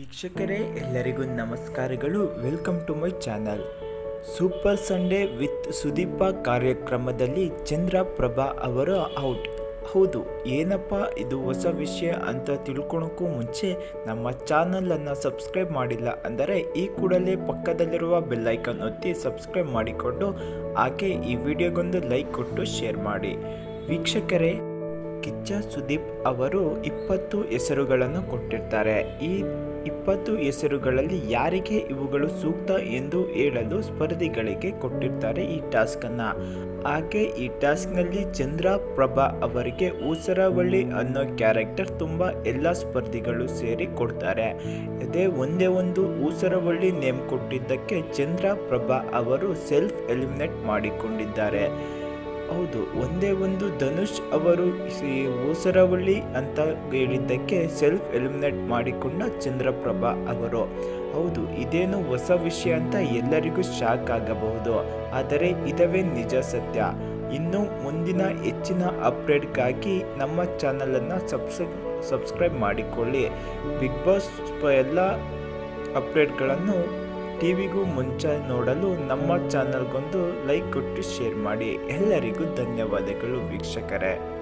ವೀಕ್ಷಕರೇ, ಎಲ್ಲರಿಗೂ ನಮಸ್ಕಾರಗಳು. Welcome to my channel super Sunday with Sudeepa ಕಾರ್ಯಕ್ರಮದಲ್ಲಿ ಚಂದ್ರ ಪ್ರಭಾ ಅವರು ಔಟ್ ಹೌದು, ಏನಪ್ಪ ಇದು ಹೊಸ ವಿಷಯ ಅಂತ ತಿಳ್ಕೊಳಕ್ಕೂ ಮುಂಚೆ ನಮ್ಮ ಚಾನಲನ್ನು ಸಬ್ಸ್ಕ್ರೈಬ್ ಮಾಡಿಲ್ಲ ಅಂದರೆ ಈ ಕೂಡಲೇ ಪಕ್ಕದಲ್ಲಿರುವ ಬೆಲ್ಲೈಕನ್ ಒತ್ತಿ ಸಬ್ಸ್ಕ್ರೈಬ್ ಮಾಡಿಕೊಂಡು ಹಾಗೆ ಈ ವಿಡಿಯೋಗೊಂದು ಲೈಕ್ ಕೊಟ್ಟು ಶೇರ್ ಮಾಡಿ. ವೀಕ್ಷಕರೇ, ಕಿಚ್ಚ ಸುದೀಪ್ ಅವರು ಇಪ್ಪತ್ತು ಹೆಸರುಗಳನ್ನು ಕೊಟ್ಟಿರ್ತಾರೆ. ಈ ಇಪ್ಪತ್ತು ಹೆಸರುಗಳಲ್ಲಿ ಯಾರಿಗೆ ಇವುಗಳು ಸೂಕ್ತ ಎಂದು ಹೇಳಲು ಸ್ಪರ್ಧಿಗಳಿಗೆ ಕೊಟ್ಟಿರ್ತಾರೆ ಈ ಟಾಸ್ಕನ್ನು. ಹಾಗೆ ಈ ಟಾಸ್ಕ್ನಲ್ಲಿ ಚಂದ್ರಪ್ರಭಾ ಅವರಿಗೆ ಊಸರವಳ್ಳಿ ಅನ್ನೋ ಕ್ಯಾರೆಕ್ಟರ್ ತುಂಬ ಎಲ್ಲ ಸ್ಪರ್ಧಿಗಳು ಸೇರಿ ಕೊಡ್ತಾರೆ. ಅದೇ ಒಂದೇ ಒಂದು ಊಸರವಳ್ಳಿ ನೇಮ್ ಕೊಟ್ಟಿದ್ದಕ್ಕೆ ಚಂದ್ರಪ್ರಭಾ ಅವರು ಸೆಲ್ಫ್ ಎಲಿಮಿನೇಟ್ ಮಾಡಿಕೊಂಡಿದ್ದಾರೆ. ಹೌದು, ಒಂದೇ ಒಂದು ಧನುಷ್ ಅವರು ಊಸರವಳ್ಳಿ ಅಂತ ಹೇಳಿದ್ದಕ್ಕೆ ಸೆಲ್ಫ್ ಎಲಿಮಿನೇಟ್ ಮಾಡಿಕೊಂಡ ಚಂದ್ರಪ್ರಭಾ ಅವರು. ಹೌದು, ಇದೇನು ಹೊಸ ವಿಷಯ ಅಂತ ಎಲ್ಲರಿಗೂ ಶಾಕ್ ಆಗಬಹುದು, ಆದರೆ ಇದವೇ ನಿಜ ಸತ್ಯ. ಇನ್ನು ಮುಂದಿನ ಹೆಚ್ಚಿನ ಅಪ್ಡೇಟ್ಗಾಗಿ ನಮ್ಮ ಚಾನಲನ್ನು ಸಬ್ಸ್ ಸಬ್ಸ್ಕ್ರೈಬ್ ಮಾಡಿಕೊಳ್ಳಿ. ಬಿಗ್ ಬಾಸ್ ಎಲ್ಲ ಅಪ್ಡೇಟ್ಗಳನ್ನು ಟಿವಿಗೂ ಮುಂಚೆ ನೋಡಲು ನಮ್ಮ ಚಾನಲ್ಗೊಂದು ಲೈಕ್ ಕೊಟ್ಟು ಶೇರ್ ಮಾಡಿ. ಎಲ್ಲರಿಗೂ ಧನ್ಯವಾದಗಳು ವೀಕ್ಷಕರೇ.